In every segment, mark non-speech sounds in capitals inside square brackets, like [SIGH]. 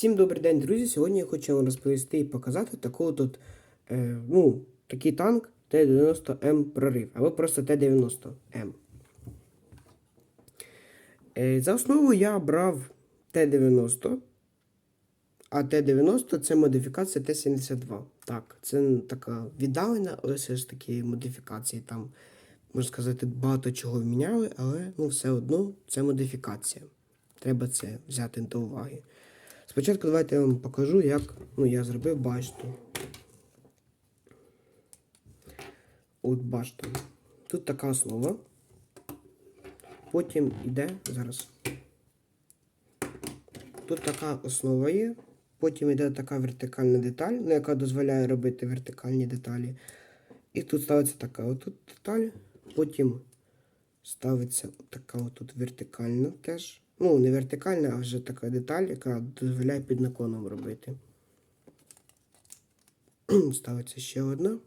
Всім добрий день, друзі! Сьогодні я хочу вам розповісти і показати таку тут, е, ну, такий танк Т-90М прорив, або просто Т-90М. Е, за основу я брав Т-90, а Т-90 це модифікація Т-72. Так, це така віддалена, але все ж таки модифікації. Там, можна сказати, багато чого вміняли, але ну, все одно це модифікація. Треба це взяти до уваги. Спочатку давайте я вам покажу, як ну, я зробив башту. От башта. Тут така основа. Потім йде зараз. Тут така основа є. Потім йде така вертикальна деталь, ну, яка дозволяє робити вертикальні деталі. І тут ставиться така отут деталь. Потім ставиться така отут вертикальна теж. Ну, не вертикальна, а вже така деталь, яка дозволяє під наклоном робити. [CLEARS THROAT] Ставиться ще одна.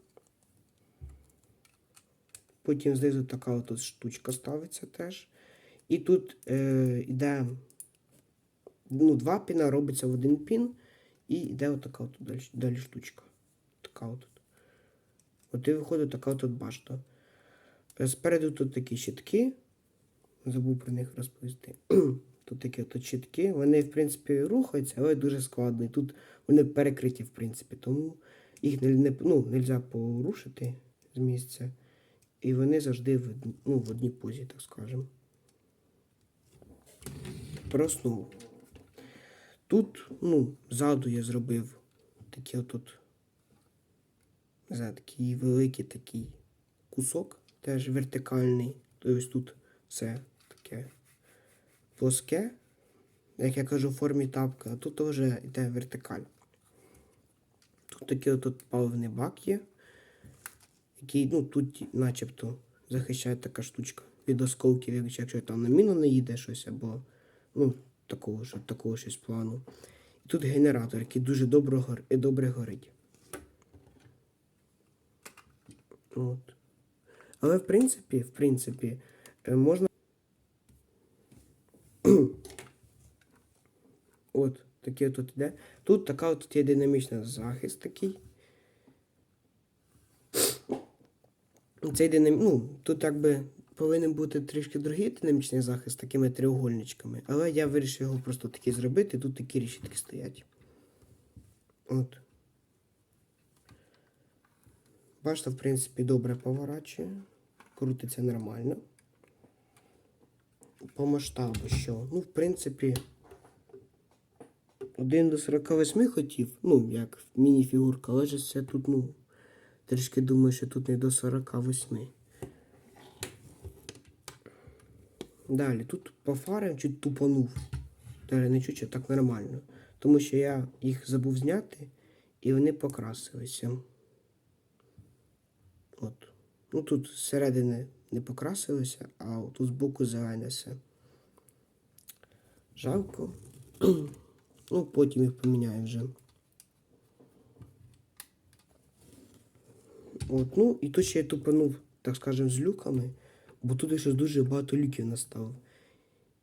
Потім знизу така от штучка ставиться теж. І тут е, йде ну, два піна, робиться в один пін. І йде отака от далі, далі штучка. Така от. От і виходить така от башта. Спереду тут такі щитки. Забув про них розповісти. [CLEARS THROAT] Тут такі от щитки. Вони, в принципі, рухаються, але дуже складно. Тут вони перекриті, в принципі, тому їх не, не, ну, нельзя порушити з місця. І вони завжди в, ну, в одній позі, так скажемо. Про основу. Тут, ну, ззаду я зробив такі отут. Знаю, такий великий такий кусок, теж вертикальний. Тобто тут все таке плоске, як я кажу, в формі тапка, а тут вже йде вертикаль. Тут такий от паливний бак є, який ну, тут начебто захищає така штучка від осколків, якщо там на міну не їде щось, або ну, такого ж, такого щось плану. І тут генератор, який дуже добре, добре горить. От. Але в принципі, в принципі, е, можна. От, такий тут іде. Тут така от є динамічний захист такий. Цей динам... ну, тут якби повинен бути трішки другий динамічний захист такими треугольничками. Але я вирішив його просто такий зробити, тут такі рішітки стоять. От. Бачите, в принципі, добре поворачує. Крутиться нормально. По масштабу що? Ну, в принципі, 1 до 48 хотів, ну, як міні-фігурка, але ж це тут, ну, трішки думаю, що тут не до 48. Далі, тут по чуть тупанув. Далі не чуть, так нормально. Тому що я їх забув зняти і вони покрасилися. От. Ну тут зсередини не покрасилося, а тут збоку зелене все. Жалко. Ну, потім їх поміняю вже. От, ну, і тут ще я тупанув, так скажем, з люками, бо тут щось дуже багато люків наставив.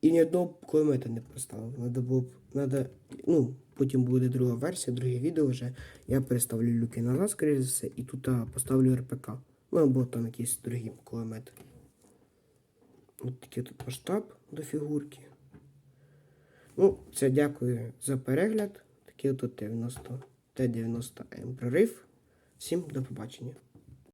І ні одного кулемета не поставив. Надо було б, надо, ну, потім буде друга версія, друге відео вже. Я переставлю люки назад, скоріше за все, і тут а, поставлю РПК. Ну або там якийсь другий кулемет. Ось такий тут масштаб до фігурки. Ну, це дякую за перегляд. От Т-90 Т-90М прорив. Всім до побачення.